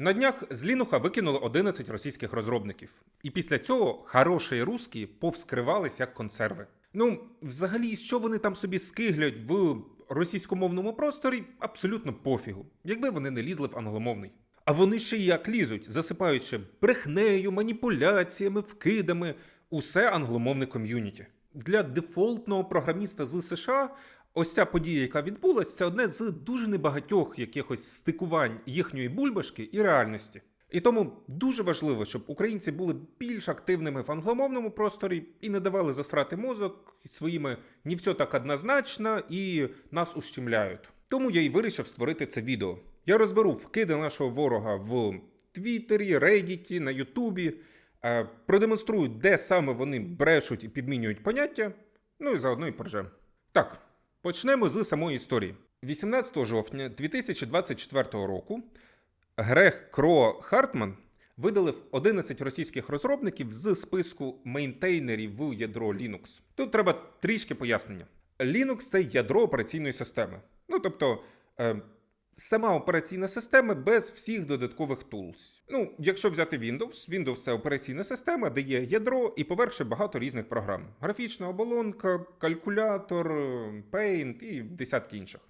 На днях з Лінуха викинули 11 російських розробників. І після цього хороші русські повскривались як консерви. Ну, взагалі, що вони там собі скиглять в російськомовному просторі, абсолютно пофігу, якби вони не лізли в англомовний. А вони ще й як лізуть, засипаючи брехнею, маніпуляціями, вкидами, усе англомовне ком'юніті. Для дефолтного програміста з США ось ця подія, яка відбулася, це одне з дуже небагатьох якихось стикувань їхньої бульбашки і реальності. І тому дуже важливо, щоб українці були більш активними в англомовному просторі і не давали засрати мозок своїми не все так однозначно і нас ущемляють. Тому я й вирішив створити це відео. Я розберу вкиди нашого ворога в Твіттері, Реддіті, на Ютубі, е, продемонструю, де саме вони брешуть і підмінюють поняття. Ну і заодно і поржем. Так, почнемо з самої історії. 18 жовтня 2024 року Грег Кро Хартман видалив 11 російських розробників з списку мейнтейнерів в ядро Linux. Тут треба трішки пояснення. Linux це ядро операційної системи. Ну тобто. Сама операційна система без всіх додаткових tools. Ну, якщо взяти Windows, Windows це операційна система, де є ядро і поверх багато різних програм: графічна оболонка, калькулятор, Paint і десятки інших.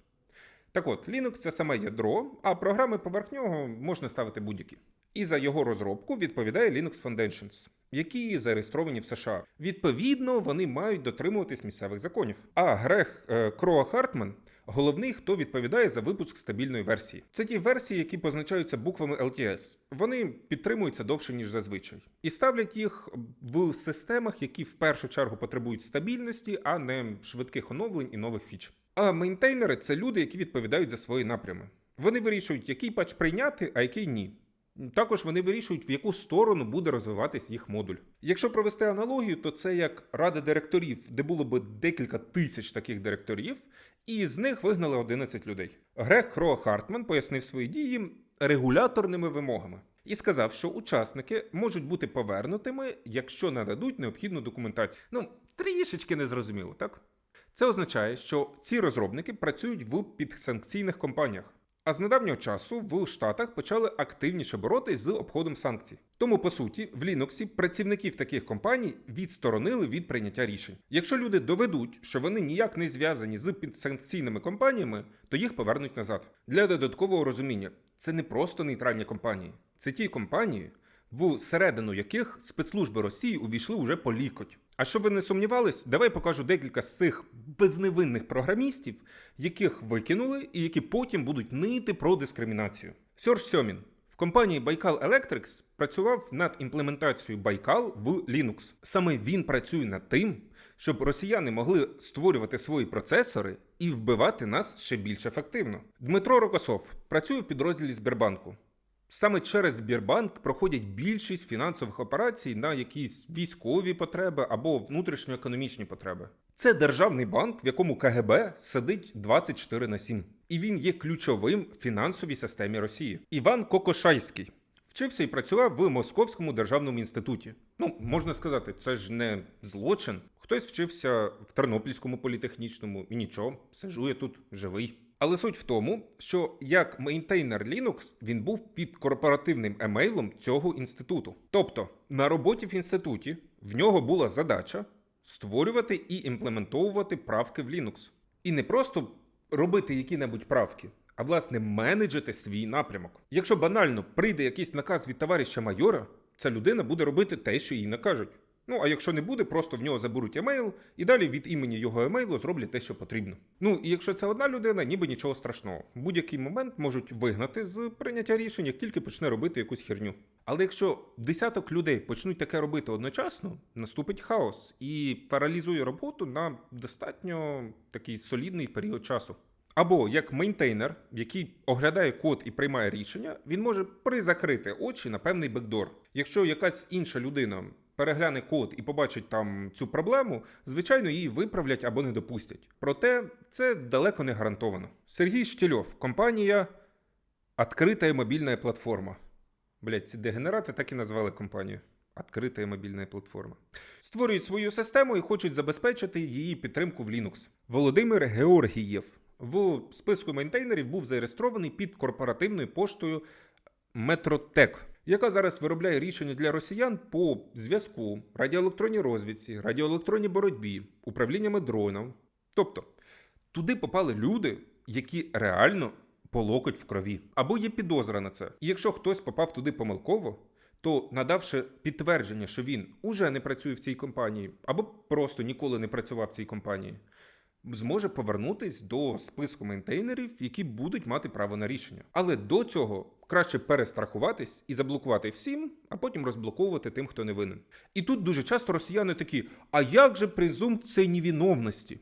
Так от, Linux це саме ядро, а програми поверх нього можна ставити будь-які. І за його розробку відповідає Linux Foundations, які зареєстровані в США. Відповідно, вони мають дотримуватись місцевих законів. А Грег е, Кроа Хартман головний, хто відповідає за випуск стабільної версії. Це ті версії, які позначаються буквами LTS. Вони підтримуються довше, ніж зазвичай, і ставлять їх в системах, які в першу чергу потребують стабільності, а не швидких оновлень і нових фіч. А мейнтейнери це люди, які відповідають за свої напрями. Вони вирішують, який патч прийняти, а який ні. Також вони вирішують, в яку сторону буде розвиватись їх модуль. Якщо провести аналогію, то це як рада директорів, де було б декілька тисяч таких директорів, і з них вигнали 11 людей. Грег Кро Хартман пояснив свої дії регуляторними вимогами і сказав, що учасники можуть бути повернутими, якщо нададуть необхідну документацію. Ну, трішечки незрозуміло, так? Це означає, що ці розробники працюють в підсанкційних компаніях. А з недавнього часу в Штатах почали активніше боротись з обходом санкцій. Тому, по суті, в Ліноксі працівників таких компаній відсторонили від прийняття рішень. Якщо люди доведуть, що вони ніяк не зв'язані з підсанкційними компаніями, то їх повернуть назад. Для додаткового розуміння, це не просто нейтральні компанії, це ті компанії, в середину яких спецслужби Росії увійшли уже по лікоть. А щоб ви не сумнівались, давай покажу декілька з цих безневинних програмістів, яких викинули і які потім будуть нити про дискримінацію. Сьорж Сьомін в компанії Baikal Electrics працював над імплементацією Baikal в Linux. Саме він працює над тим, щоб росіяни могли створювати свої процесори і вбивати нас ще більш ефективно. Дмитро Рокосов працює в підрозділі Сбербанку. Саме через Збірбанк проходять більшість фінансових операцій на якісь військові потреби або внутрішньоекономічні потреби. Це державний банк, в якому КГБ сидить 24 на 7. І він є ключовим в фінансовій системі Росії. Іван Кокошайський вчився і працював в Московському державному інституті. Ну, можна сказати, це ж не злочин. Хтось вчився в Тернопільському політехнічному і нічого, сижу я тут живий. Але суть в тому, що як мейнтейнер Linux він був під корпоративним емейлом цього інституту. Тобто на роботі в інституті в нього була задача створювати і імплементовувати правки в Linux. І не просто робити які-небудь правки, а власне менеджити свій напрямок. Якщо банально прийде якийсь наказ від товариша майора, ця людина буде робити те, що їй накажуть. Ну, а якщо не буде, просто в нього заберуть емейл, і далі від імені його емейлу зроблять те, що потрібно. Ну і якщо це одна людина, ніби нічого страшного. Будь-який момент можуть вигнати з прийняття рішень, як тільки почне робити якусь херню. Але якщо десяток людей почнуть таке робити одночасно, наступить хаос і паралізує роботу на достатньо такий солідний період часу. Або як мейнтейнер, який оглядає код і приймає рішення, він може призакрити очі на певний бекдор. Якщо якась інша людина перегляне код і побачить там цю проблему, звичайно, її виправлять або не допустять. Проте це далеко не гарантовано. Сергій Штільов, компанія Откритая мобільна платформа. Блять, ці дегенерати так і назвали компанію. Откритая мобільна платформа. Створюють свою систему і хочуть забезпечити її підтримку в Linux. Володимир Георгієв в списку мейнтейнерів був зареєстрований під корпоративною поштою Метротек, яка зараз виробляє рішення для росіян по зв'язку, радіоелектронній розвідці, радіоелектронній боротьбі, управліннями дроном. Тобто туди попали люди, які реально по локоть в крові, або є підозра на це. І якщо хтось попав туди помилково, то надавши підтвердження, що він уже не працює в цій компанії, або просто ніколи не працював в цій компанії, зможе повернутись до списку мейнтейнерів, які будуть мати право на рішення. Але до цього краще перестрахуватись і заблокувати всім, а потім розблоковувати тим, хто не винен. І тут дуже часто росіяни такі: а як же презумпція невиновності?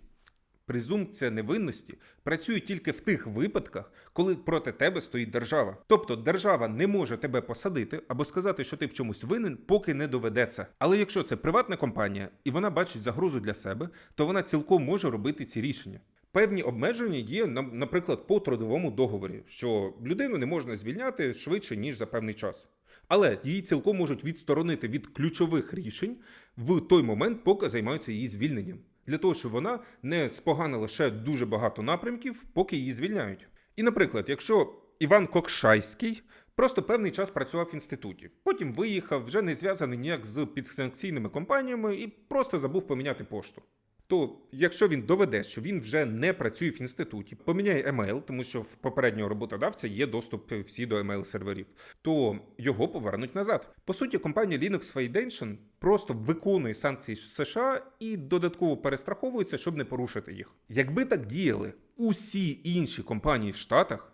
Презумпція невинності працює тільки в тих випадках, коли проти тебе стоїть держава. Тобто держава не може тебе посадити або сказати, що ти в чомусь винен, поки не доведеться. Але якщо це приватна компанія і вона бачить загрозу для себе, то вона цілком може робити ці рішення. Певні обмеження є, наприклад, по трудовому договорі, що людину не можна звільняти швидше ніж за певний час. Але її цілком можуть відсторонити від ключових рішень в той момент, поки займаються її звільненням, для того, щоб вона не споганила ще дуже багато напрямків, поки її звільняють. І, наприклад, якщо Іван Кокшайський просто певний час працював в інституті, потім виїхав, вже не зв'язаний ніяк з підсанкційними компаніями і просто забув поміняти пошту. То якщо він доведе, що він вже не працює в інституті, поміняє емейл, тому що в попереднього роботодавця є доступ всі до емейл серверів, то його повернуть назад. По суті, компанія Linux Foundation просто виконує санкції США і додатково перестраховується, щоб не порушити їх. Якби так діяли усі інші компанії в Штатах,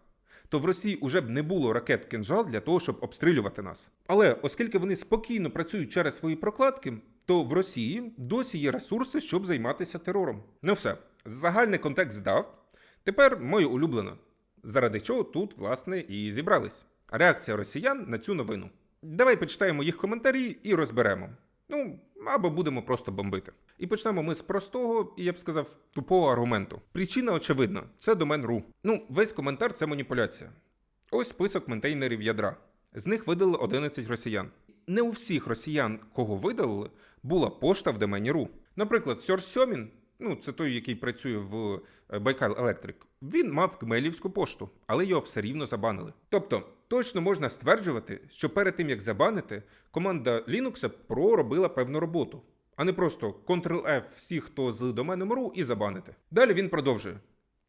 то в Росії уже б не було ракет кинжал для того, щоб обстрілювати нас. Але оскільки вони спокійно працюють через свої прокладки, то в Росії досі є ресурси, щоб займатися терором. Ну все, загальний контекст дав. Тепер моє улюблене. Заради чого тут, власне, і зібрались. Реакція росіян на цю новину. Давай почитаємо їх коментарі і розберемо. Ну, або будемо просто бомбити. І почнемо ми з простого, і я б сказав, тупого аргументу. Причина очевидна: це домен .ru. Ну, весь коментар це маніпуляція. Ось список ментейнерів ядра. З них видали 11 росіян. Не у всіх росіян, кого видалили, була пошта в домені .ru. Наприклад, Сьор Сьомін, ну це той, який працює в е, Байкал Електрик, він мав кмелівську пошту, але його все рівно забанили. Тобто, точно можна стверджувати, що перед тим як забанити, команда Linux проробила певну роботу, а не просто Ctrl-F всіх, хто з доменом .ru і забанити. Далі він продовжує.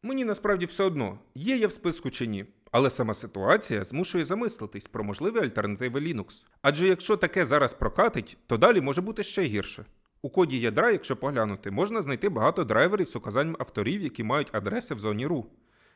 Мені насправді все одно, є я в списку чи ні. Але сама ситуація змушує замислитись про можливі альтернативи Linux. Адже якщо таке зараз прокатить, то далі може бути ще гірше. У коді ядра, якщо поглянути, можна знайти багато драйверів з указанням авторів, які мають адреси в зоні RU.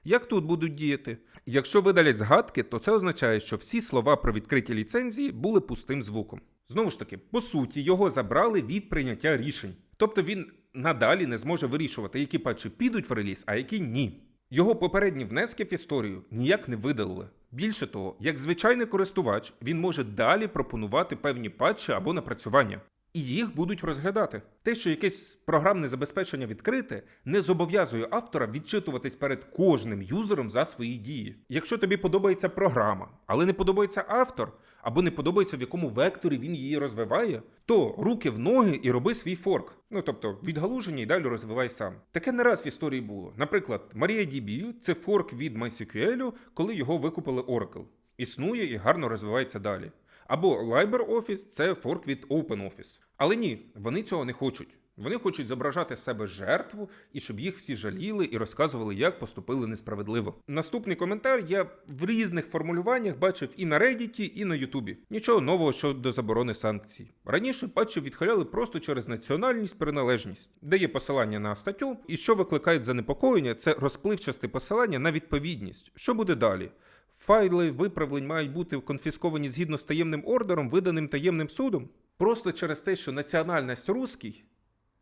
Як тут будуть діяти? Якщо видалять згадки, то це означає, що всі слова про відкриті ліцензії були пустим звуком. Знову ж таки, по суті, його забрали від прийняття рішень. Тобто він надалі не зможе вирішувати, які патчі підуть в реліз, а які ні. Його попередні внески в історію ніяк не видалили. Більше того, як звичайний користувач, він може далі пропонувати певні патчі або напрацювання. І їх будуть розглядати. Те, що якесь програмне забезпечення відкрите, не зобов'язує автора відчитуватись перед кожним юзером за свої дії. Якщо тобі подобається програма, але не подобається автор, або не подобається в якому векторі він її розвиває, то руки в ноги і роби свій форк. Ну тобто відгалуження і далі розвивай сам. Таке не раз в історії було. Наприклад, MariaDB – це форк від MySQL, коли його викупили Oracle. Існує і гарно розвивається далі. Або LibreOffice – це форк від OpenOffice. Але ні, вони цього не хочуть. Вони хочуть зображати себе жертву і щоб їх всі жаліли і розказували, як поступили несправедливо. Наступний коментар я в різних формулюваннях бачив і на Reddit, і на Ютубі. Нічого нового щодо заборони санкцій. Раніше патчі відхиляли просто через національність приналежність, де є посилання на статтю, і що викликає занепокоєння, це розпливчасте посилання на відповідність. Що буде далі? Файли виправлень мають бути конфісковані згідно з таємним ордером, виданим таємним судом. Просто через те, що національність русський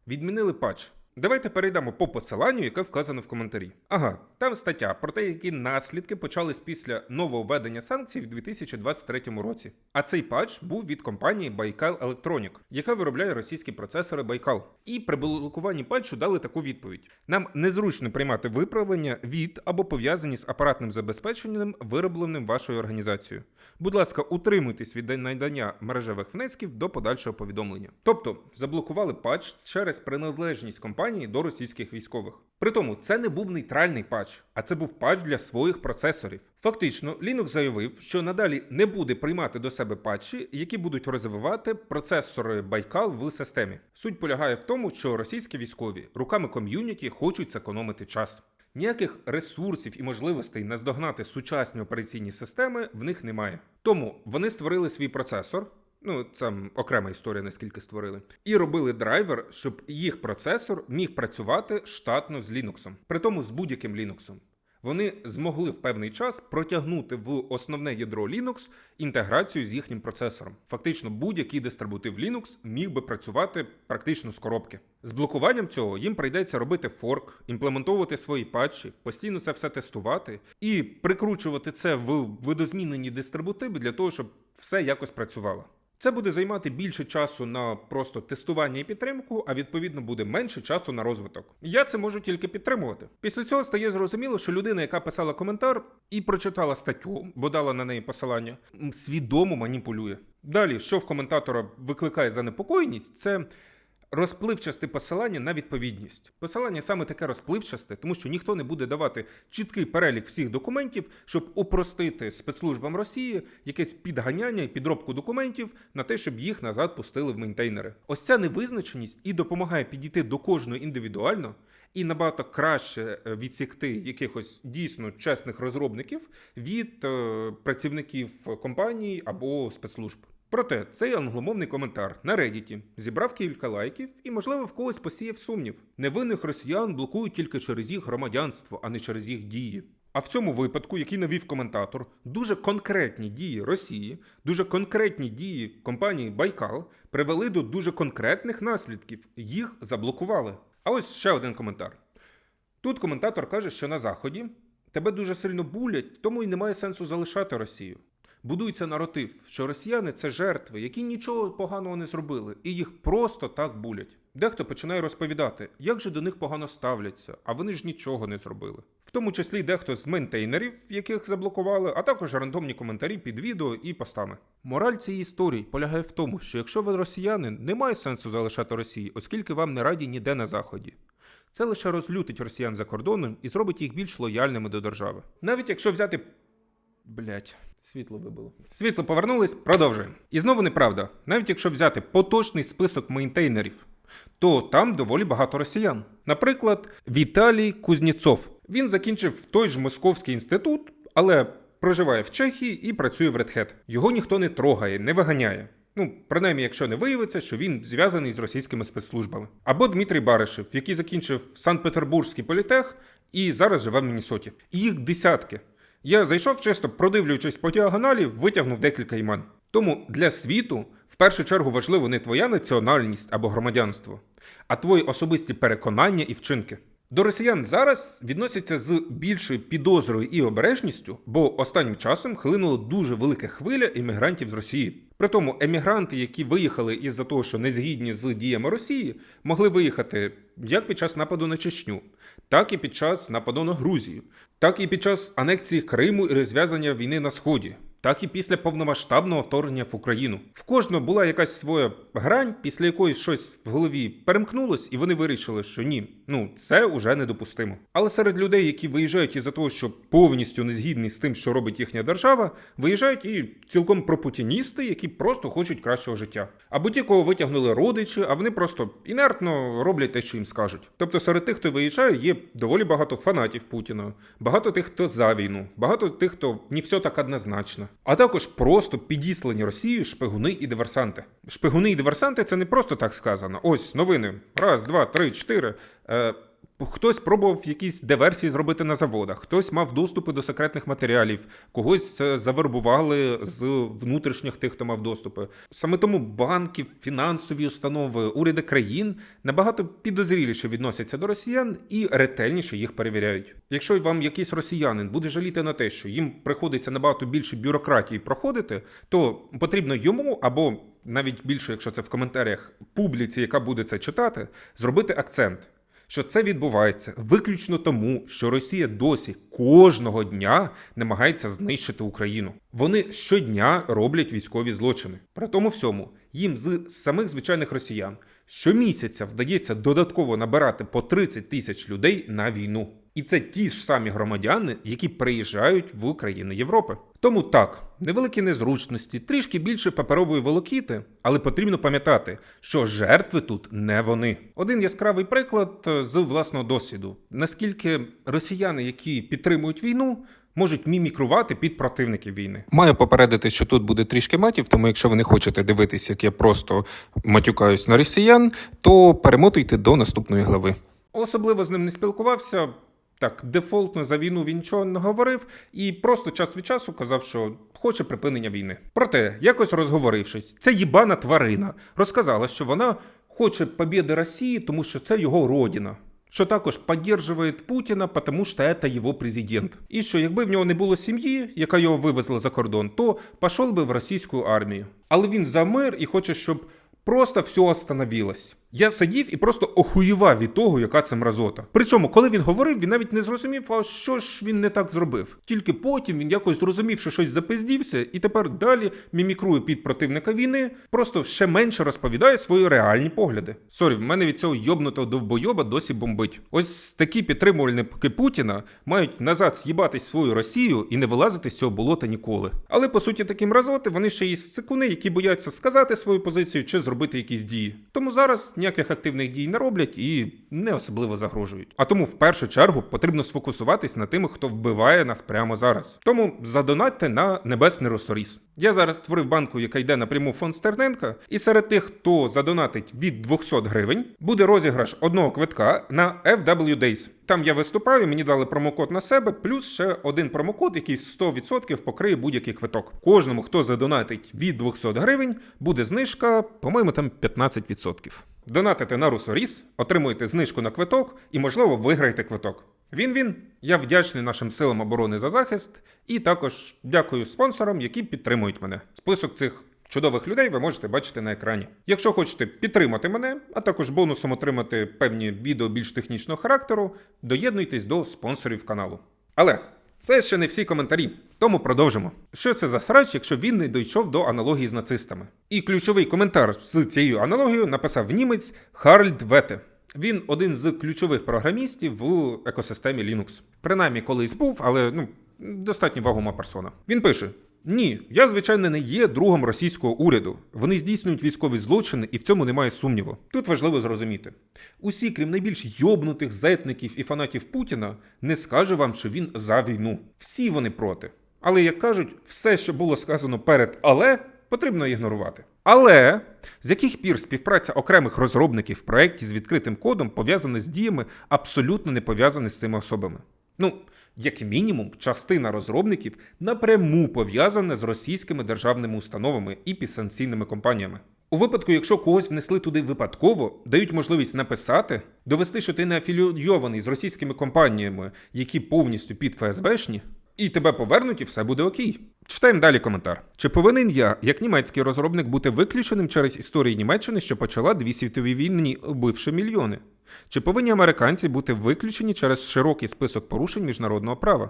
відмінили патч. Давайте перейдемо по посиланню, яке вказано в коментарі. Ага, там стаття про те, які наслідки почались після нового введення санкцій в 2023 році. А цей патч був від компанії Baikal Electronic, яка виробляє російські процесори Baikal. І при блокуванні патчу дали таку відповідь: нам незручно приймати виправлення від або пов'язані з апаратним забезпеченням, виробленим вашою організацією. Будь ласка, утримуйтесь від надання мережевих внесків до подальшого повідомлення. Тобто заблокували патч через приналежність компанії компанії до російських військових. Притому це не був нейтральний патч, а це був патч для своїх процесорів. Фактично, Linux заявив, що надалі не буде приймати до себе патчі, які будуть розвивати процесори Байкал в системі. Суть полягає в тому, що російські військові руками ком'юніті хочуть зекономити час. Ніяких ресурсів і можливостей наздогнати сучасні операційні системи в них немає. Тому вони створили свій процесор. Ну, це окрема історія, наскільки створили, і робили драйвер, щоб їх процесор міг працювати штатно з Linux, при тому з будь-яким Linux. Вони змогли в певний час протягнути в основне ядро Linux інтеграцію з їхнім процесором. Фактично, будь-який дистрибутив Linux міг би працювати практично з коробки. З блокуванням цього їм прийдеться робити форк, імплементовувати свої патчі, постійно це все тестувати і прикручувати це в видозмінені дистрибутиви для того, щоб все якось працювало. Це буде займати більше часу на просто тестування і підтримку, а відповідно буде менше часу на розвиток. Я це можу тільки підтримувати. Після цього стає зрозуміло, що людина, яка писала коментар і прочитала статтю, бо дала на неї посилання, свідомо маніпулює. Далі, що в коментатора викликає занепокоєність, це. Розпливчасте посилання на відповідність. Посилання саме таке розпливчасте, тому що ніхто не буде давати чіткий перелік всіх документів, щоб упростити спецслужбам Росії якесь підганяння і підробку документів на те, щоб їх назад пустили в мейнтейнери. Ось ця невизначеність і допомагає підійти до кожного індивідуально і набагато краще е, відсікти якихось дійсно чесних розробників від е, працівників компаній або спецслужб. Проте цей англомовний коментар на Reddit зібрав кілька лайків і, можливо, в когось посіяв сумнів. Невинних росіян блокують тільки через їх громадянство, а не через їх дії. А в цьому випадку, який навів коментатор, дуже конкретні дії Росії, дуже конкретні дії компанії Байкал привели до дуже конкретних наслідків. Їх заблокували. А ось ще один коментар. Тут коментатор каже, що на Заході тебе дуже сильно булять, тому й немає сенсу залишати Росію. Будується наратив, що росіяни це жертви, які нічого поганого не зробили, і їх просто так булять. Дехто починає розповідати, як же до них погано ставляться, а вони ж нічого не зробили. В тому числі дехто з мейнтейнерів, яких заблокували, а також рандомні коментарі під відео і постами. Мораль цієї історії полягає в тому, що якщо ви росіянин, немає сенсу залишати Росію, оскільки вам не раді ніде на заході. Це лише розлютить росіян за кордоном і зробить їх більш лояльними до держави. Навіть якщо взяти Блять, світло вибило. Світло повернулись, продовжуємо. І знову неправда. Навіть якщо взяти поточний список мейнтейнерів, то там доволі багато росіян. Наприклад, Віталій Кузніцов. Він закінчив той ж Московський інститут, але проживає в Чехії і працює в Red Hat. Його ніхто не трогає, не виганяє. Ну, принаймні, якщо не виявиться, що він зв'язаний з російськими спецслужбами. Або Дмитрій Баришев, який закінчив Санкт-Петербурзький політех і зараз живе в Міннесоті. Їх десятки. Я зайшов чисто, продивлюючись по діагоналі, витягнув декілька імен. Тому для світу в першу чергу важливо не твоя національність або громадянство, а твої особисті переконання і вчинки. До росіян зараз відносяться з більшою підозрою і обережністю, бо останнім часом хлинула дуже велика хвиля іммігрантів з Росії. Притому емігранти, які виїхали із-за того, що не згідні з діями Росії, могли виїхати як під час нападу на Чечню, так і під час нападу на Грузію, так і під час анексії Криму і розв'язання війни на сході. Так і після повномасштабного вторгнення в Україну. В кожного була якась своя грань, після якої щось в голові перемкнулось, і вони вирішили, що ні, ну це уже недопустимо. Але серед людей, які виїжджають із-за того, що повністю не згідні з тим, що робить їхня держава, виїжджають і цілком пропутіністи, які просто хочуть кращого життя. Або ті, кого витягнули родичі, а вони просто інертно роблять те, що їм скажуть. Тобто серед тих, хто виїжджає, є доволі багато фанатів Путіна, багато тих, хто за війну, багато тих, хто не все так однозначно. А також просто підіслані Росією шпигуни і диверсанти. Шпигуни і диверсанти це не просто так сказано. Ось новини. Раз, два, три, чотири. Е, Хтось пробував якісь диверсії зробити на заводах, хтось мав доступи до секретних матеріалів, когось е, завербували з внутрішніх тих, хто мав доступи. Саме тому банки, фінансові установи, уряди країн набагато підозріліше відносяться до росіян і ретельніше їх перевіряють. Якщо вам якийсь росіянин буде жаліти на те, що їм приходиться набагато більше бюрократії проходити, то потрібно йому або навіть більше, якщо це в коментарях публіці, яка буде це читати, зробити акцент що це відбувається виключно тому, що Росія досі кожного дня намагається знищити Україну. Вони щодня роблять військові злочини. При тому всьому їм з самих звичайних росіян щомісяця вдається додатково набирати по 30 тисяч людей на війну. І це ті ж самі громадяни, які приїжджають в країни Європи. Тому так, невеликі незручності, трішки більше паперової волокіти, але потрібно пам'ятати, що жертви тут не вони. Один яскравий приклад е, з власного досвіду: наскільки росіяни, які підтримують війну, можуть мімікрувати під противників війни. Маю попередити, що тут буде трішки матів, тому якщо ви не хочете дивитись, як я просто матюкаюсь на росіян, то перемотуйте до наступної глави. Особливо з ним не спілкувався. Так, дефолтно за війну він нічого не говорив і просто час від часу казав, що хоче припинення війни. Проте, якось розговорившись, ця їбана тварина розказала, що вона хоче побіди Росії, тому що це його родина. Що також підтримує Путіна, тому що це його президент. І що якби в нього не було сім'ї, яка його вивезла за кордон, то пішов би в російську армію. Але він за мир і хоче, щоб просто все остановилось. Я сидів і просто охуєвав від того, яка це мразота. Причому, коли він говорив, він навіть не зрозумів, а що ж він не так зробив. Тільки потім він якось зрозумів, що щось запиздівся, і тепер далі мімікрує під противника війни, просто ще менше розповідає свої реальні погляди. Сорі, в мене від цього йобнутого довбойоба досі бомбить. Ось такі підтримувальники Путіна мають назад з'їбатись свою Росію і не вилазити з цього болота ніколи. Але по суті такі мразоти вони ще є цикуни, які бояться сказати свою позицію чи зробити якісь дії. Тому зараз ніяких активних дій не роблять і не особливо загрожують. А тому в першу чергу потрібно сфокусуватись на тими, хто вбиває нас прямо зараз. Тому задонатьте на небесний росоріс. Я зараз створив банку, яка йде напряму фонд Стерненка, і серед тих, хто задонатить від 200 гривень, буде розіграш одного квитка на FW Days. Там я виступаю, мені дали промокод на себе, плюс ще один промокод, який 100% покриє будь-який квиток. Кожному, хто задонатить від 200 гривень, буде знижка, по-моєму, там 15%. Донатите на Русоріс, отримуєте знижку на квиток і, можливо, виграєте квиток. Він-він. Я вдячний нашим силам оборони за захист і також дякую спонсорам, які підтримують мене. Список цих чудових людей ви можете бачити на екрані. Якщо хочете підтримати мене, а також бонусом отримати певні відео більш технічного характеру, доєднуйтесь до спонсорів каналу. Але це ще не всі коментарі, тому продовжимо. Що це за срач, якщо він не дійшов до аналогії з нацистами? І ключовий коментар з цією аналогією написав німець Харльд Вете. Він один з ключових програмістів в екосистемі Linux. Принаймні колись був, але ну достатньо вагома персона. Він пише: ні, я звичайно не є другом російського уряду. Вони здійснюють військові злочини, і в цьому немає сумніву. Тут важливо зрозуміти: усі, крім найбільш йобнутих зетників і фанатів Путіна, не скаже вам, що він за війну. Всі вони проти. Але як кажуть, все, що було сказано перед але, потрібно ігнорувати. Але з яких пір співпраця окремих розробників в проєкті з відкритим кодом пов'язана з діями абсолютно не пов'язані з цими особами? Ну, як мінімум, частина розробників напряму пов'язана з російськими державними установами і підсанкційними компаніями. У випадку, якщо когось внесли туди випадково, дають можливість написати, довести, що ти не афілійований з російськими компаніями, які повністю під ФСБшні, і тебе повернуть, і все буде окей. Читаємо далі коментар. Чи повинен я, як німецький розробник, бути виключеним через історію Німеччини, що почала дві світові війни, вбивши мільйони? Чи повинні американці бути виключені через широкий список порушень міжнародного права?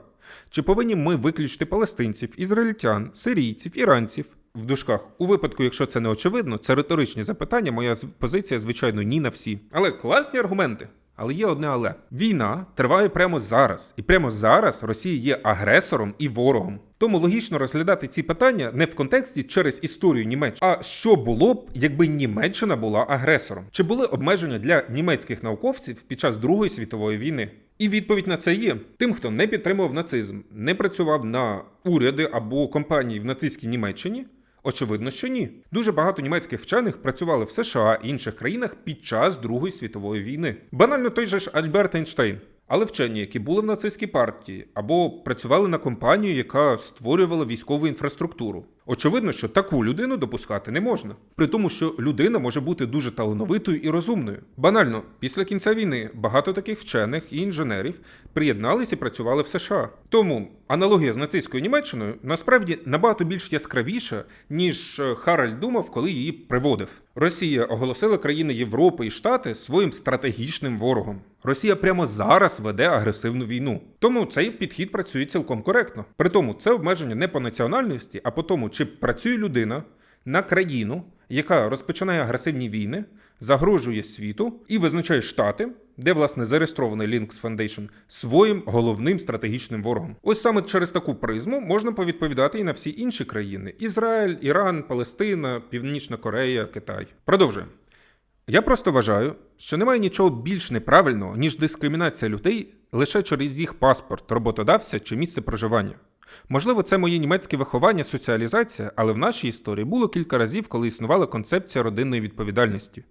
Чи повинні ми виключити палестинців, ізраїльтян, сирійців, іранців? В дужках, у випадку, якщо це не очевидно, це риторичні запитання. Моя позиція, звичайно, ні на всі. Але класні аргументи. Але є одне але війна триває прямо зараз, і прямо зараз Росія є агресором і ворогом. Тому логічно розглядати ці питання не в контексті через історію Німеччини, а що було б, якби Німеччина була агресором? Чи були обмеження для німецьких науковців під час Другої світової війни? І відповідь на це є: тим, хто не підтримував нацизм, не працював на уряди або компанії в нацистській Німеччині. Очевидно, що ні. Дуже багато німецьких вчених працювали в США і інших країнах під час Другої світової війни. Банально той же ж Альберт Ейнштейн. Але вчені, які були в нацистській партії або працювали на компанію, яка створювала військову інфраструктуру. Очевидно, що таку людину допускати не можна. При тому, що людина може бути дуже талановитою і розумною. Банально, після кінця війни багато таких вчених і інженерів приєдналися і працювали в США. Тому аналогія з нацистською Німеччиною насправді набагато більш яскравіша, ніж е, Харальд думав, коли її приводив. Росія оголосила країни Європи і Штати своїм стратегічним ворогом. Росія прямо зараз веде агресивну війну. Тому цей підхід працює цілком коректно. При тому це обмеження не по національності, а по тому, чи працює людина на країну, яка розпочинає агресивні війни, загрожує світу і визначає штати, де власне зареєстрований Linux Foundation, своїм головним стратегічним ворогом. Ось саме через таку призму можна повідповідати і на всі інші країни: Ізраїль, Іран, Палестина, Північна Корея, Китай. Продовжуємо. Я просто вважаю, що немає нічого більш неправильного, ніж дискримінація людей лише через їх паспорт, роботодавця чи місце проживання. Можливо, це моє німецьке виховання, соціалізація, але в нашій історії було кілька разів, коли існувала концепція родинної відповідальності.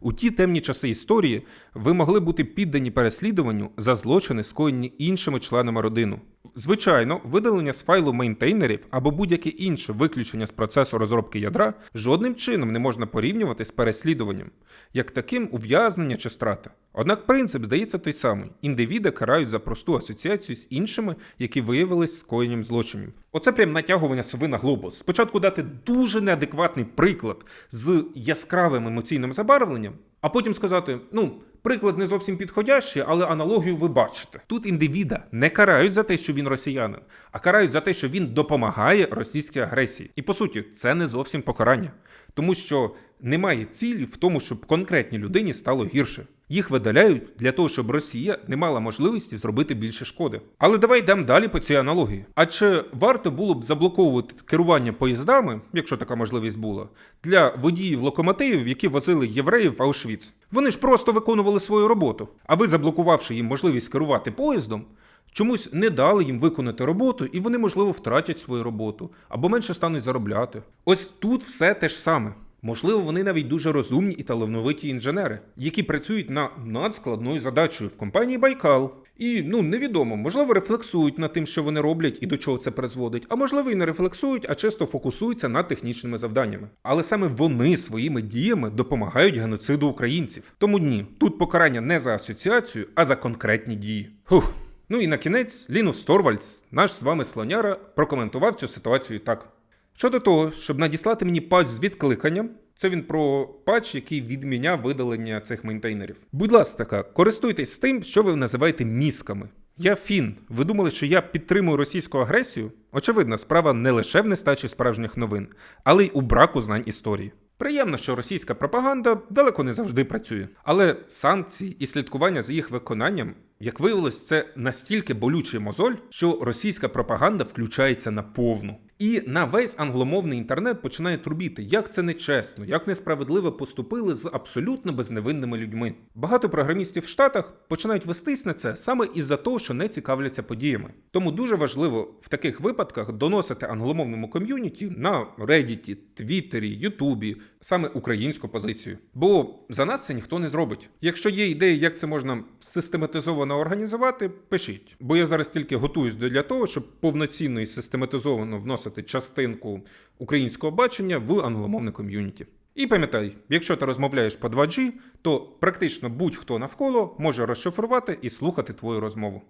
У ті темні часи історії ви могли бути піддані переслідуванню за злочини, скоєні іншими членами родини. Звичайно, видалення з файлу мейнтейнерів або будь-яке інше виключення з процесу розробки ядра жодним чином не можна порівнювати з переслідуванням, як таким ув'язнення чи страта. Однак принцип здається той самий: індивіда карають за просту асоціацію з іншими, які виявились скоєнням злочинів. Оце прям натягування сови на глобус. Спочатку дати дуже неадекватний приклад з яскравим емоційним забарвленням, а потім сказати: ну. Приклад не зовсім підходящий, але аналогію ви бачите. Тут індивіда не карають за те, що він росіянин, а карають за те, що він допомагає російській агресії. І по суті, це не зовсім покарання, тому що немає цілі в тому, щоб конкретній людині стало гірше. Їх видаляють для того, щоб Росія не мала можливості зробити більше шкоди. Але давай йдемо далі по цій аналогії. А чи варто було б заблоковувати керування поїздами, якщо така можливість була, для водіїв локомотивів, які возили євреїв в Аушвіц? Вони ж просто виконували свою роботу. А ви, заблокувавши їм можливість керувати поїздом, чомусь не дали їм виконати роботу, і вони, можливо, втратять свою роботу або менше стануть заробляти. Ось тут все те ж саме. Можливо, вони навіть дуже розумні і талановиті інженери, які працюють на надскладною задачею в компанії Байкал. І ну невідомо, можливо, рефлексують над тим, що вони роблять і до чого це призводить, а можливо, і не рефлексують, а чисто фокусуються над технічними завданнями. Але саме вони своїми діями допомагають геноциду українців. Тому ні, тут покарання не за асоціацію, а за конкретні дії. Фух. Ну і на кінець Лінус Торвальдс, наш з вами слоняра, прокоментував цю ситуацію так. Щодо того, щоб надіслати мені патч з відкликанням, це він про патч, який відміняв видалення цих мейнтейнерів. Будь ласка, користуйтесь тим, що ви називаєте мізками. Я фін. Ви думали, що я підтримую російську агресію? Очевидно, справа не лише в нестачі справжніх новин, але й у браку знань історії. Приємно, що російська пропаганда далеко не завжди працює. Але санкції і слідкування за їх виконанням, як виявилось, це настільки болючий мозоль, що російська пропаганда включається на повну. І на весь англомовний інтернет починає трубіти, як це нечесно, як несправедливо поступили з абсолютно безневинними людьми. Багато програмістів в Штатах починають вестись на це саме із-за того, що не цікавляться подіями. Тому дуже важливо в таких випадках доносити англомовному ком'юніті на Reddit, Твіттері, Ютубі саме українську позицію. Бо за нас це ніхто не зробить. Якщо є ідеї, як це можна систематизовано організувати, пишіть. Бо я зараз тільки готуюсь для того, щоб повноцінно і систематизовано вносити частинку українського бачення в англомовне ком'юніті. І пам'ятай, якщо ти розмовляєш по 2G, то практично будь-хто навколо може розшифрувати і слухати твою розмову.